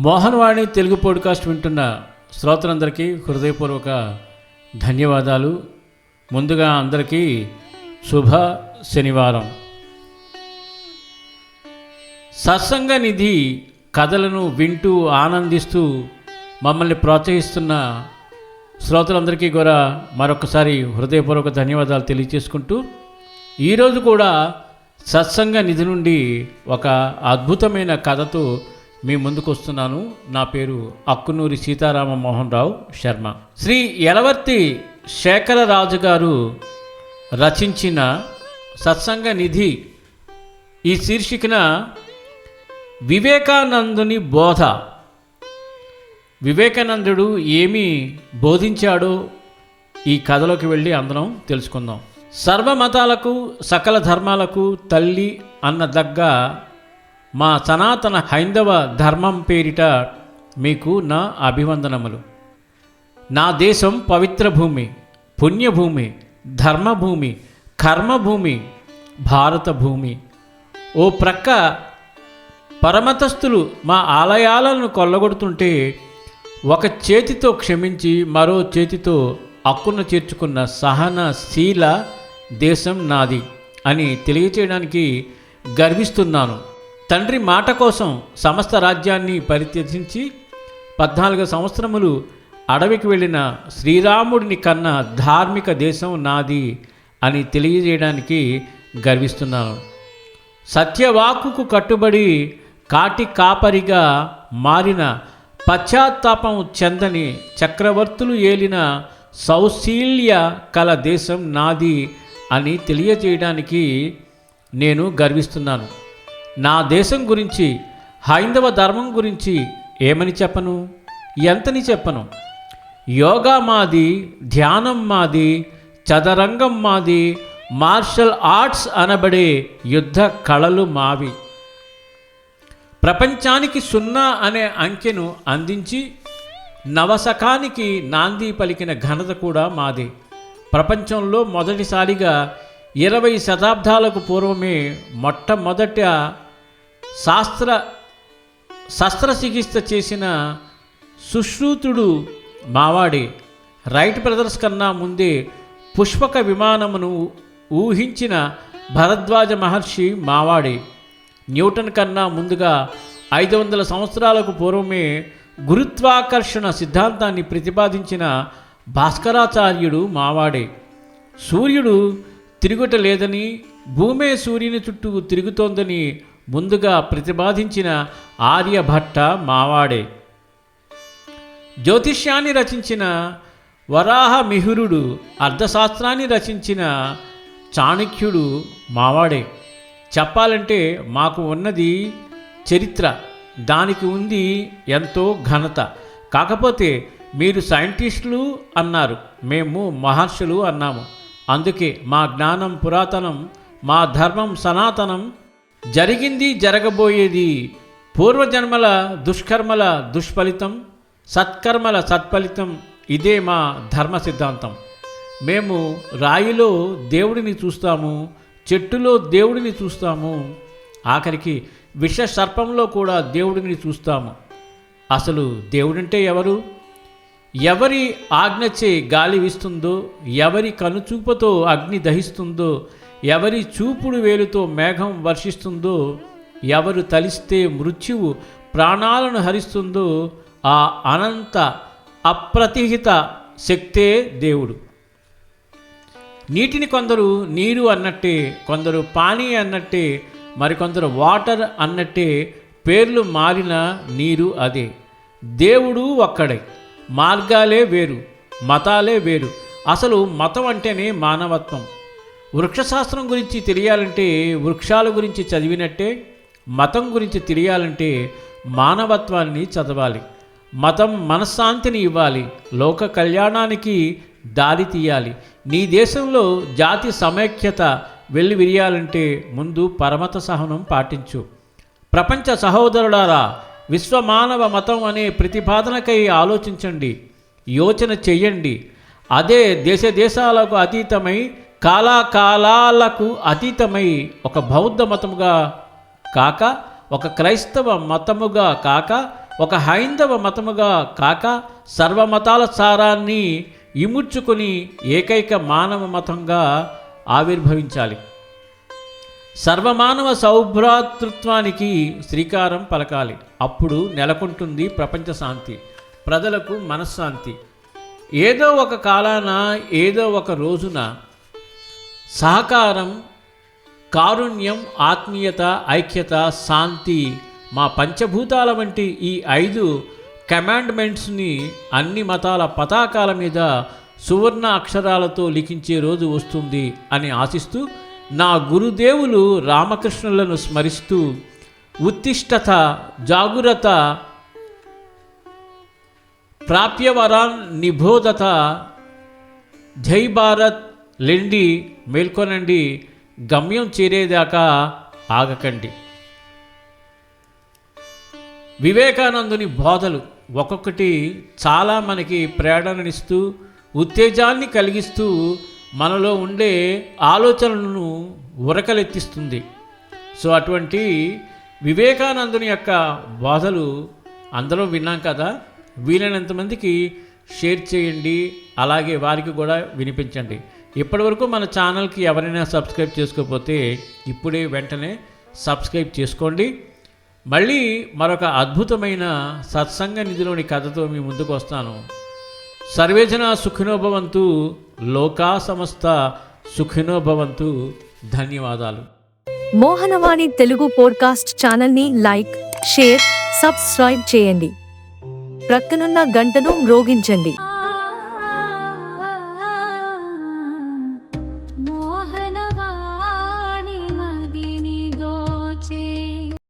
Mohan Vani Telugu podcast వింటున్న శ్రోతలందరికీ హృదయపూర్వక ధన్యవాదాలు. ముందుగా అందరికీ శుభ శనివారం. సత్సంగ నిధి కథలను వింటూ ఆనందిస్తూ మమ్మల్ని ప్రోత్సహిస్తున్న శ్రోతలందరికీ కూడా మరొకసారి హృదయపూర్వక ధన్యవాదాలు తెలియజేసుకుంటూ ఈరోజు కూడా సత్సంగ నిధి నుండి ఒక అద్భుతమైన కథతో మీ ముందుకు వస్తున్నాను. నా పేరు అక్కునూరి సీతారామ మోహన్ రావు శర్మ. శ్రీ యలవర్తి శేఖరరాజు గారు రచించిన సత్సంగ నిధి ఈ శీర్షికన వివేకానందుని బోధ. వివేకానందుడు ఏమి బోధించాడో ఈ కథలోకి వెళ్ళి అందరం తెలుసుకుందాం. సర్వమతాలకు సకల ధర్మాలకు తల్లి అన్న దగ్గ మా సనాతన హైందవ ధర్మం పేరిట మీకు నా అభివందనములు. నా దేశం పవిత్ర భూమి పుణ్యభూమి ధర్మభూమి కర్మభూమి భారత భూమి. ఓ ప్రక్క పరమతస్థులు మా ఆలయాలను కొల్లగొడుతుంటే ఒక చేతితో క్షమించి మరో చేతితో అక్కున చేర్చుకున్న సహనశీల దేశం నాది అని తెలియచేయడానికి గర్విస్తున్నాను. తండ్రి మాట కోసం సమస్త రాజ్యాన్ని పరిత్యజించి పద్నాలుగు సంవత్సరములు అడవికి వెళ్ళిన శ్రీరాముడిని కన్న ధార్మిక దేశం నాది అని తెలియజేయడానికి గర్విస్తున్నాను. సత్యవాకుకు కట్టుబడి కాటి కాపరిగా మారిన పశ్చాత్తాపం చెందని చక్రవర్తులు ఏలిన సౌశీల్య కల దేశం నాది అని తెలియజేయడానికి నేను గర్విస్తున్నాను. నా దేశం గురించి హైందవ ధర్మం గురించి ఏమని చెప్పను? ఎంతని చెప్పను? యోగా మాది ధ్యానం మాది చదరంగం మాది మార్షల్ ఆర్ట్స్ అనబడే యుద్ధ కళలు మావి. ప్రపంచానికి సున్నా అనే అంకెను అందించి నవశకానికి నాంది పలికిన ఘనత కూడా మాది. ప్రపంచంలో మొదటిసారిగా ఇరవై శతాబ్దాలకు పూర్వమే మొట్టమొదట శాస్త్ర శస్త్రచికిత్స చేసిన సుశ్రుతుడు మావాడే. రైట్ బ్రదర్స్ కన్నా ముందే పుష్పక విమానమును ఊహించిన భరద్వాజ మహర్షి మావాడే. న్యూటన్ కన్నా ముందుగా ఐదు వందల సంవత్సరాలకు పూర్వమే గురుత్వాకర్షణ సిద్ధాంతాన్ని ప్రతిపాదించిన భాస్కరాచార్యుడు మావాడే. సూర్యుడు తిరుగుట లేదని భూమే సూర్యుని చుట్టూ తిరుగుతోందని ముందుగా ప్రతిపాదించిన ఆర్యభట్ట మావాడే. జ్యోతిష్యాన్ని రచించిన వరాహ మిహురుడు అర్థశాస్త్రాన్ని రచించిన చాణక్యుడు మావాడే. చెప్పాలంటే మాకు ఉన్నది చరిత్ర దానికి ఉంది ఎంతో ఘనత. కాకపోతే మీరు సైంటిస్టులు అన్నారు మేము మహర్షులు అన్నాము. అందుకే మా జ్ఞానం పురాతనం మా ధర్మం సనాతనం జరిగింది జరగబోయేది పూర్వజన్మల దుష్కర్మల దుష్ఫలితం సత్కర్మల సత్ఫలితం ఇదే మా ధర్మ సిద్ధాంతం. మేము రాయిలో దేవుడిని చూస్తాము చెట్టులో దేవుడిని చూస్తాము ఆఖరికి విష సర్పంలో కూడా దేవుడిని చూస్తాము. అసలు దేవుడంటే ఎవరు? ఎవరి ఆజ్ఞచే గాలి వీస్తుందో ఎవరి కనుచూపుతో అగ్ని దహిస్తుందో ఎవరి చూపుడు వేలుతో మేఘం వర్షిస్తుందో ఎవరు తలిస్తే మృత్యువు ప్రాణాలను హరిస్తుందో ఆ అనంత అప్రతిహిత శక్తే దేవుడు. నీటిని కొందరు నీరు అన్నట్టే కొందరు పానీ అన్నట్టే మరికొందరు వాటర్ అన్నట్టే పేర్లు మారిన నీరు అదే. దేవుడు ఒక్కడే మార్గాలే వేరు మతాలే వేరు. అసలు మతం అంటేనే మానవత్వం. వృక్షశాస్త్రం గురించి తెలియాలంటే వృక్షాల గురించి చదివినట్టే మతం గురించి తెలియాలంటే మానవత్వాన్ని చదవాలి. మతం మనశ్శాంతిని ఇవ్వాలి. లోక కళ్యాణానికి దారి తీయాలి. నీ దేశంలో జాతి సమైక్యత వెళ్ళి విరియాలంటే ముందు పరమత సహనం పాటించు. ప్రపంచ సహోదరులారా విశ్వమానవ మతం అనే ప్రతిపాదనకై ఆలోచించండి. యోచన చెయ్యండి. అదే దేశ దేశాలకు అతీతమై కాలాకాలాలకు అతీతమై ఒక బౌద్ధ మతముగా కాక ఒక క్రైస్తవ మతముగా కాక ఒక హైందవ మతముగా కాక సర్వమతాల సారాన్ని ఇముడ్చుకొని ఏకైక మానవ మతంగా ఆవిర్భవించాలి. సర్వమానవ సౌభ్రాతృత్వానికి శ్రీకారం పలకాలి. అప్పుడు నెలకొంటుంది ప్రపంచ శాంతి ప్రజలకు మనశ్శాంతి. ఏదో ఒక కాలాన ఏదో ఒక రోజున సహకారం కారుణ్యం ఆత్మీయత ఐక్యత శాంతి మా పంచభూతాల వంటి ఈ ఐదు కమాండ్మెంట్స్ని అన్ని మతాల పతాకాల మీద సువర్ణ అక్షరాలతో లిఖించే రోజు వస్తుంది అని ఆశిస్తూ నా గురుదేవులు రామకృష్ణులను స్మరిస్తూ ఉత్తిష్టత జాగురత ప్రాప్యవరాన్ నిబోధత జై భారత్ లెండి మేల్కొనండి గమ్యం చేరేదాకా ఆగకండి. వివేకానందుని బోధలు ఒక్కొక్కటి చాలా మనకి ప్రేరణనిస్తూ ఉత్తేజాన్ని కలిగిస్తూ మనలో ఉండే ఆలోచనలను ఉరకలెత్తిస్తుంది. సో అటువంటి వివేకానందుని యొక్క బోధలు అందరూ విన్నాం కదా? వీలైనంతమందికి షేర్ చేయండి అలాగే వారికి కూడా వినిపించండి. ఇప్పటివరకు మన ఛానల్కి ఎవరైనా సబ్స్క్రైబ్ చేసుకోకపోతే ఇప్పుడే వెంటనే సబ్స్క్రైబ్ చేసుకోండి. మళ్ళీ మరొక అద్భుతమైన సత్సంగ నిధిలోని కథతో మీ ముందుకు వస్తాను. సర్వేజన సుఖినోభవంతు లోకా సమస్త సుఖినోభవంతు. ధన్యవాదాలు. మోహనవాణి తెలుగు పోడ్కాస్ట్ ఛానల్ని లైక్ షేర్ సబ్స్క్రైబ్ చేయండి. ప్రక్కనున్న గంటను మ్రోగించండి.